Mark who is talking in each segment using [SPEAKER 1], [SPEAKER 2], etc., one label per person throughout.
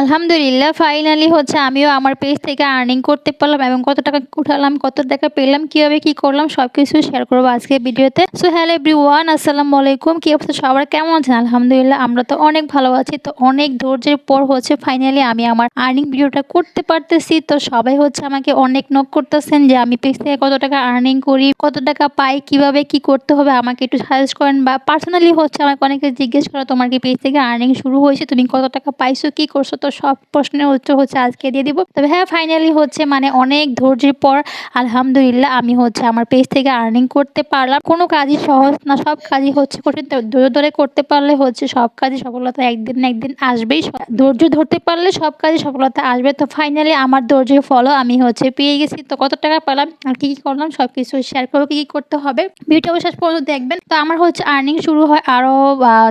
[SPEAKER 1] আলহামদুলিল্লাহ ফাইনালি হচ্ছে আমিও আমার পেজ থেকে আর্নিং করতে পারলাম এবং কত টাকা উঠালাম, কত টাকা পেলাম, কীভাবে কী করলাম সব কিছু শেয়ার করব আজকে ভিডিওতে। সো হ্যালো এভরি ওয়ান আসসালামু আলাইকুম, কী অবস্থা? সবার কেমন আছেন? আলহামদুলিল্লাহ, আমরা তো অনেক ভালো আছি। তো অনেক ধৈর্যের পর হচ্ছে ফাইনালি আমি আমার আর্নিং ভিডিওটা করতে পারতেছি। তো সবাই হচ্ছে আমাকে অনেক নক করতেছেন যে আমি পেজ থেকে কত টাকা আর্নিং করি, কত টাকা পাই, কীভাবে কি করতে হবে, আমাকে একটু সাজেস্ট করেন বা পার্সোনালি হচ্ছে আমাকে অনেকে জিজ্ঞেস করো, তোমার কি পেজ থেকে আর্নিং শুরু হয়েছে? তুমি কত টাকা পাইছো, কি করছ? তো সব প্রশ্নের উত্তর হচ্ছে আজকে দিয়ে দিব। তবে হ্যাঁ ফাইনালি হচ্ছে মানে অনেক ধৈর্যের পর, আলহামদুলিল্লাহ আমি হচ্ছে আমার পেজ থেকে আর্নিং করতে পারলাম। কোনো কাজই সহজ না, সব কাজই হচ্ছে কঠিন। ধৈর্য ধরে করতে পারলে হচ্ছে সব কাজই সফলতা একদিন না একদিন আসবেই। ধৈর্য ধরতে পারলে সব কাজে সফলতা আসবে। তো ফাইনালি আমার ধৈর্যের ফলও আমি হচ্ছে পেয়ে গেছি। তো কত টাকা পেলাম, আর কি কি করলাম সব কিছু শেয়ার করব, কি কি করতে হবে ভিডিও শেষ পর্যন্ত দেখবেন। তো আমার হচ্ছে আর্নিং শুরু হয় আরও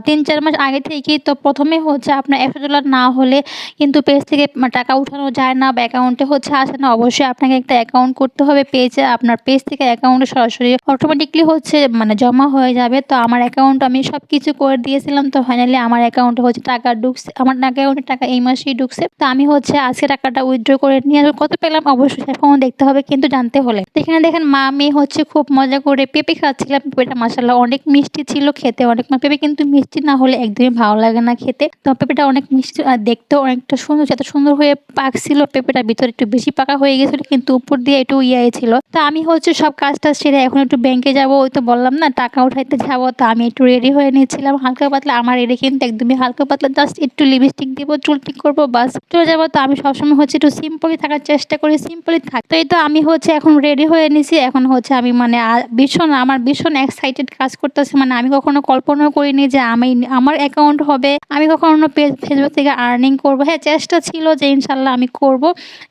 [SPEAKER 1] তিন চার মাস আগে থেকেই। তো প্রথমে হচ্ছে আপনার একশো ডলার না হলে কিন্তু পেজ থেকে টাকা উঠানো যায় না বা অ্যাকাউন্টে হচ্ছে আসে না, অবশ্যই আপনাকে একটা অ্যাকাউন্ট করতে হবে পেজে আপনার পেজ থেকে অ্যাকাউন্টে সরাসরি অটোমেটিকলি হচ্ছে মানে জমা হয়ে যাবে। তো আমার অ্যাকাউন্ট আমি সব কিছু করে দিয়েছিলাম, তো ফাইনালি আমার অ্যাকাউন্টে হচ্ছে টাকা ঢুকছে, আমার অ্যাকাউন্টে টাকা এই মাসেই ঢুকছে। তো আমি হচ্ছে আজকে টাকাটা উইথড্র করে নিয়ে কত পেলাম? অবশ্যই এখন দেখতে হবে, কিন্তু জানতে হলে। এখানে দেখেন মা, মেয়ে হচ্ছে খুব মজা করে পেঁপে খাচ্ছিলাম। পেঁপেটা মাসাল্লাহ অনেক মিষ্টি ছিল খেতে। অনেক পেঁপে কিন্তু মিষ্টি না হলে একদমই ভালো লাগে না খেতে। তো পেঁপেটা অনেক মিষ্টি দেখতেও অনেকটা সুন্দর এত সুন্দর হয়ে পাকছিল পেঁপেটা ভিতরে একটু বেশি পাকা হয়ে গেছিল, কিন্তু উপর দিয়ে একটু ইয়ে ছিল। তা আমি হচ্ছে সব কাজটা সেরে এখন একটু ব্যাংকে যাব, ওই তো বললাম না, টাকা উঠাইতে যাব, তো আমি একটু রেডি হয়ে নিয়েছিলাম হালকা পাতলা, আমার রেডি কিন্তু একদমই হালকা পাতলা জাস্ট একটু লিপস্টিক দিব, চুল ঠিক করব, বাস। চলে যাব, তো আমি সবসময় হচ্ছে একটু সিম্পলি থাকার চেষ্টা করি সিম্পলি থাক। তো এই তো আমি হচ্ছে এখন রেডি হয়ে নিছি, এখন হচ্ছে আমি মানে ভীষণ, আমার ভীষণ এক্সাইটেড কাজ করতেছে মানে আমি কখনো কল্পনাও করিনি যে আমি, আমার অ্যাকাউন্ট হবে, আমি কখনো ফেসবুক থেকে আর্নিং করব। হ্যাঁ চেষ্টা ছিল যে ইনশাল্লাহ আমি করব।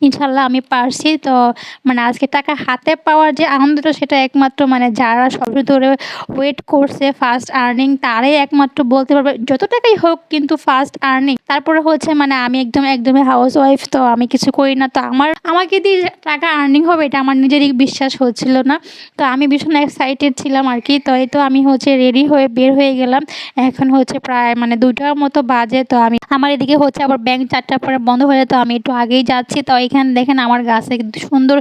[SPEAKER 1] ইনশাল্লাহ আমি পারছি। তো মানে আজকে টাকা হাতে পাওয়ার যে আনন্দটা সেটা একমাত্র মানে যারা সবই ধরে ওয়েট করছে ফার্স্ট আর্নিং তারাই একমাত্র বলতে পারবে। যত টাকাই হোক কিন্তু ফার্স্ট আর্নিং তারপরে হচ্ছে মানে আমি একদম, একদমই হাউস ওয়াইফ তো আমি কিছু করি না। তো আমার, আমাকে দিয়ে টাকা আর্নিং হবে এটা আমার নিজেরই বিশ্বাস হচ্ছিল না। তো আমি ভীষণ এক্সাইটেড ছিলাম আর কি। তো এই তো আমি হচ্ছে রেডি হয়ে বের হয়ে গেলাম। এখন হচ্ছে প্রায় মানে দুইটার মতো বাজে। তো আমি আমার এদিকে হচ্ছে আবার ব্যাংক চারটার পরে বন্ধ হয়ে যায়, তো আমি একটু আগেই যাচ্ছি। তো এখানে দেখেন আমার গাছে সুন্দর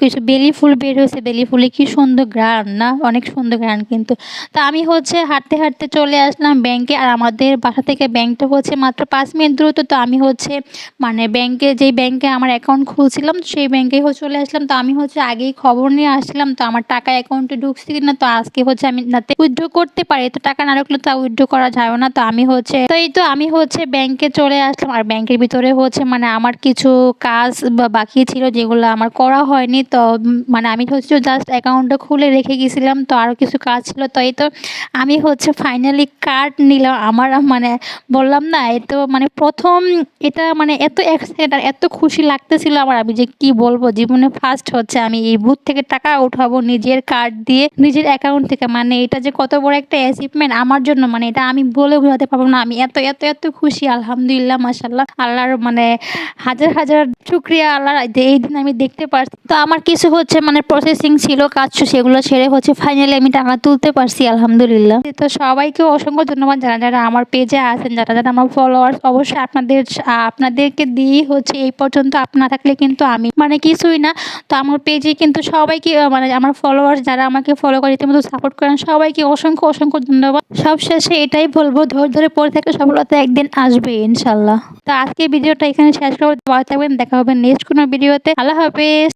[SPEAKER 1] কিছু বেলি ফুল বের হয়েছে। বেলি ফুলে কি সুন্দর গ্রান না? অনেক সুন্দর গ্রান কিন্তু। তা আমি হচ্ছে হাঁটতে হাঁটতে চলে আসলাম ব্যাংকে আর আমাদের বাসা থেকে ব্যাংকটা হচ্ছে মাত্র পাঁচ মিনিট দূরত্ব। তো আমি হচ্ছে মানে ব্যাংকে যেই ব্যাংকে আমার অ্যাকাউন্ট খুলছিলাম, সেই ব্যাংকে চলে আসলাম। তো আমি হচ্ছে আগেই খবর নিয়ে আসলাম তো আমার টাকা অ্যাকাউন্টে ঢুকছে কিনা, তো আজকে হচ্ছে আমি যাতে উইথড্র করতে পারি। তো টাকা না রাখলে তো উইথড্র করা যাবে না। তো আমি হচ্ছে, তো এই তো আমি হচ্ছে ব্যাংকে চলে আসলাম। আর ব্যাংকের ভিতরে হচ্ছে মানে আমার কিছু কাজ বাকি ছিল যেগুলো আমার করা হয়নি। তো মানে আমি হচ্ছে জাস্ট অ্যাকাউন্টটা খুলে রেখে গেছিলাম। তো আরও কিছু কাজ ছিল। তো এই তো আমি হচ্ছে ফাইনালি কার্ড নিলাম। আমার মানে বললাম না, এ তো মানে প্রথম এটা মানে এত এক্সাইটেড আর এত খুশি লাগতেছিল আমার। আমি যে কি বলব? জীবনে ফার্স্ট হচ্ছে আমি এই বুথ থেকে টাকা উঠাবো নিজের কার্ড দিয়ে, নিজের অ্যাকাউন্ট থেকে। মানে এটা যে কত বড় একটা অ্যাচিভমেন্ট আমার জন্য। মানে এটা আমি বলে বোঝাতে পারব না। আমি এত এত এত খুশি। আলহামদুলিল্লাহ মাসাল্লাহ আল্লাহর মানে হাজার হাজার শুক্রিয়া, আল্লাহর এই দিন আমি দেখতে পারছি। তো আমার কিছু হচ্ছে মানে প্রসেসিং ছিল, কাজ সেগুলো ছেড়ে হচ্ছে ফাইনালি আমি টাকা তুলতে পারছি, আলহামদুলিল্লাহ। তো সবাইকে অসংখ্য ধন্যবাদ যারা যারা আমার পেজে আছেন, যারা যারা আমার ফলোয়ার্স অবশ্যই আপনাদের আপনাদেরকে দিয়েই হচ্ছে এই পর্যন্ত আপনার থাকলে কিন্তু আমি মানে কিছুই না। তো আমার পেজে কিন্তু সবাইকে মানে আমার ফলোয়ার্স যারা আমাকে ফলো করে, ইতিমধ্যে সাপোর্ট করেন, সবাইকে অসংখ্য অসংখ্য ধন্যবাদ। সব শেষে এটাই বলব ধরে ধরে পড়ে থাকলে সফলতা একদিন আসবে। ইনশাল্লাহ। তো আজকে ভিডিওটা এখানে শেষ করব। ভালো থাকবেন, দেখা হবে নেক্সট কোনো ভিডিওতে। আল্লাহ হাফেজ।